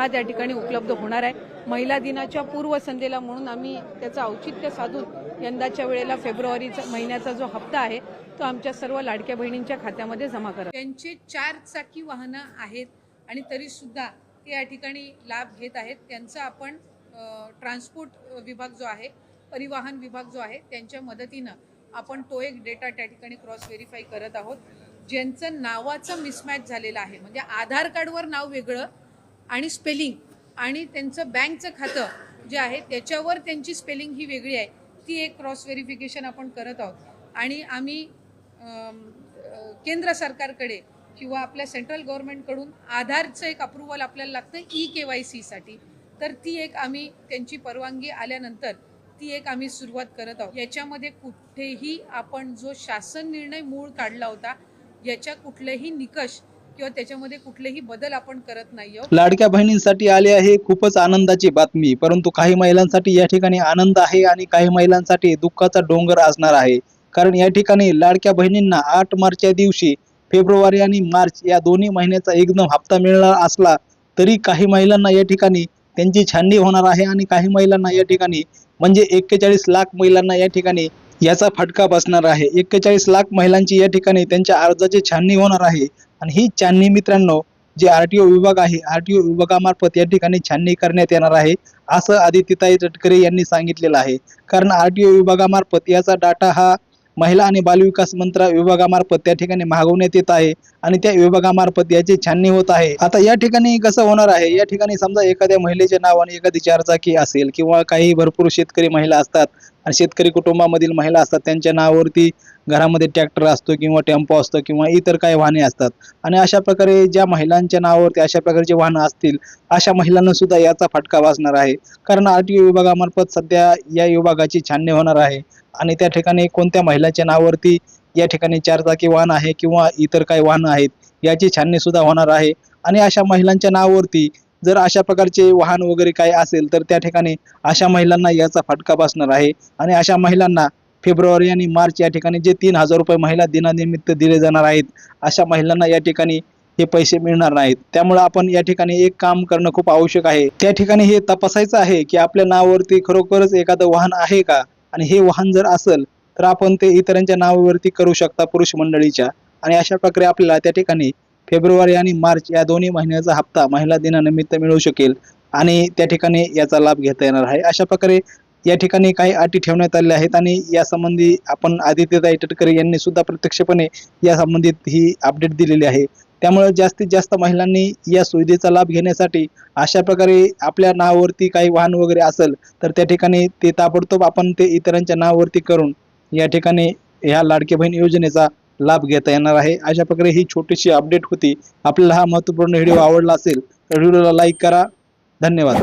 हा त्या ठिकाणी उपलब्ध होणार आहे. महिला दिनाच्या पूर्वसंध्येला म्हणून आम्ही त्याचं औचित्य साधून यंदाच्या वेळेला फेब्रुवारीचा महिन्याचा जो हप्ता आहे तो आमच्या सर्व लाडक्या बहिणींच्या खात्यामध्ये जमा करा. त्यांचे चार चाकी वाहनं आहेत आणि तरी सुद्धा ते या ठिकाणी लाभ घेत आहेत. त्यांचा आपण ट्रान्सपोर्ट विभाग जो आहे परिवहन विभाग जो आहे त्यांच्या मदतीनं आपण तो एक डेटा त्या ठिकाणी क्रॉस व्हेरीफाय करत आहोत. ज्यांचं नावाचं मिसमॅच झालेलं आहे म्हणजे आधार कार्डवर नाव वेगळं आणि स्पेलिंग आणि त्यांचं बँकचं खातं जे आहे त्याच्यावर त्यांची स्पेलिंग ही वेगळी आहे. ती एक क्रॉस व्हेरिफिकेशन आपण करत आहोत. आणि आम्ही केंद्र सरकारकडे किंवा आपल्या सेंट्रल गव्हर्नमेंटकडून आधारचं एक अप्रुव्हल आपल्याला लागतं ई के वाय सीसाठी तर ती एक आम्ही त्यांची परवानगी आल्यानंतर ती एक आम्ही सुरुवात करत आहोत. याच्यामध्ये कुठेही आपण जो शासन निर्णय मूळ काढला होता याच्या कुठलेही निकष किंवा त्याच्यामध्ये कुठलेही बदल आपण करत नाही आहोत. लाडक्या बहिणींसाठी आले आहे खूपच आनंदाची बातमी परंतु काही महिलांसाठी या ठिकाणी आनंद आहे आणि काही महिलांसाठी दुःखाचा डोंगर असणार आहे. कारण या ठिकाणी लाडक्या बहिणींना आठ मार्चच्या दिवशी फेब्रुवारी आणि मार्च या दोन्ही महिन्याचा एकदम हप्ता मिळणार असला तरी काही महिलांना या ठिकाणी त्यांची छाननी होणार आहे आणि काही महिलांना या ठिकाणी म्हणजे एक्केचाळीस लाख महिलांना या ठिकाणी याचा फटका बसणार आहे. एक्केचाळीस लाख महिलांची या ठिकाणी त्यांच्या अर्जाची छाननी होणार आहे. आणि ही छाननी मित्रांनो जे आर टी ओ विभाग आहे आर टी ओ विभागामार्फत या ठिकाणी छाननी करण्यात येणार आहे असं आदित्यताई तटकरे यांनी सांगितलेलं आहे. कारण आर टी ओ विभागामार्फत याचा डाटा हा महिला आणि बालविकास मंत्रा विभागामार्फत त्या ठिकाणी मागवण्यात येत आहे आणि त्या विभागामार्फत याची छाननी होत आहे. आता या ठिकाणी कसं होणार आहे? या ठिकाणी समजा एखाद्या महिलेचे नाव आणि एखादी चारचाकी असेल किंवा काही भरपूर शेतकरी महिला असतात आणि शेतकरी कुटुंबामधील महिला असतात त्यांच्या नावावरती घरामध्ये ट्रॅक्टर असतो किंवा टेम्पो असतो किंवा इतर काही वाहने असतात. आणि अशा प्रकारे ज्या महिलांच्या नावावरती अशा प्रकारचे वाहनं असतील अशा महिलांना सुद्धा याचा फटका वाचणार आहे. कारण आर टी ओ विभागामार्फत सध्या या विभागाची छाननी होणार आहे. आणि त्या ठिकाणी कोणत्या महिलांच्या नावावरती या ठिकाणी चारचाकी वाहन आहे किंवा इतर काही वाहनं आहेत याची छाननी सुद्धा होणार आहे. आणि अशा महिलांच्या नावावरती जर अशा प्रकारचे वाहन वगैरे काही असेल तर त्या ठिकाणी अशा महिलांना याचा फटका बसणार आहे. आणि अशा महिलांना फेब्रुवारी आणि मार्च या ठिकाणी जे तीन हजार रुपये महिला दिनानिमित्त दिले जाणार आहेत अशा महिलांना या ठिकाणी हे पैसे मिळणार नाहीत. त्यामुळे आपण या ठिकाणी एक काम करणं खूप आवश्यक आहे. त्या ठिकाणी हे तपासायचं आहे की आपल्या नावावरती खरोखरच एखादं वाहन आहे का? आणि हे वाहन जर असेल तर आपण ते इतरांच्या नावावरती करू शकता पुरुष मंडळीच्या. आणि अशा प्रकारे आपल्याला त्या ठिकाणी फेब्रुवारी आणि मार्च या दोन्ही महिन्याचा हप्ता महिला दिनानिमित्त मिळू शकेल आणि त्या ठिकाणी याचा लाभ घेता येणार आहे. अशा प्रकारे या ठिकाणी काही अटी ठेवण्यात आलेल्या आहेत आणि यासंबंधी आपण आदित्य तटकरे यांनी सुद्धा प्रत्यक्षपणे या संबंधित ही अपडेट दिलेली आहे. त्यामुळे जास्तीत जास्त महिलांनी या सुविधेचा लाभ घेण्यासाठी अशा प्रकारे आपल्या नावावरती काही वाहन वगैरे असेल तर त्या ठिकाणी ते ताबडतोब आपण ते इतरांच्या नावावरती करून या ठिकाणी ह्या लाडके बहीण योजनेचा लाभ घेता येणार आहे. अशा प्रकारे ही छोटीशी अपडेट होती. आपल्याला हा महत्त्वपूर्ण व्हिडिओ आवडला असेल तर व्हिडिओला लाईक करा. धन्यवाद.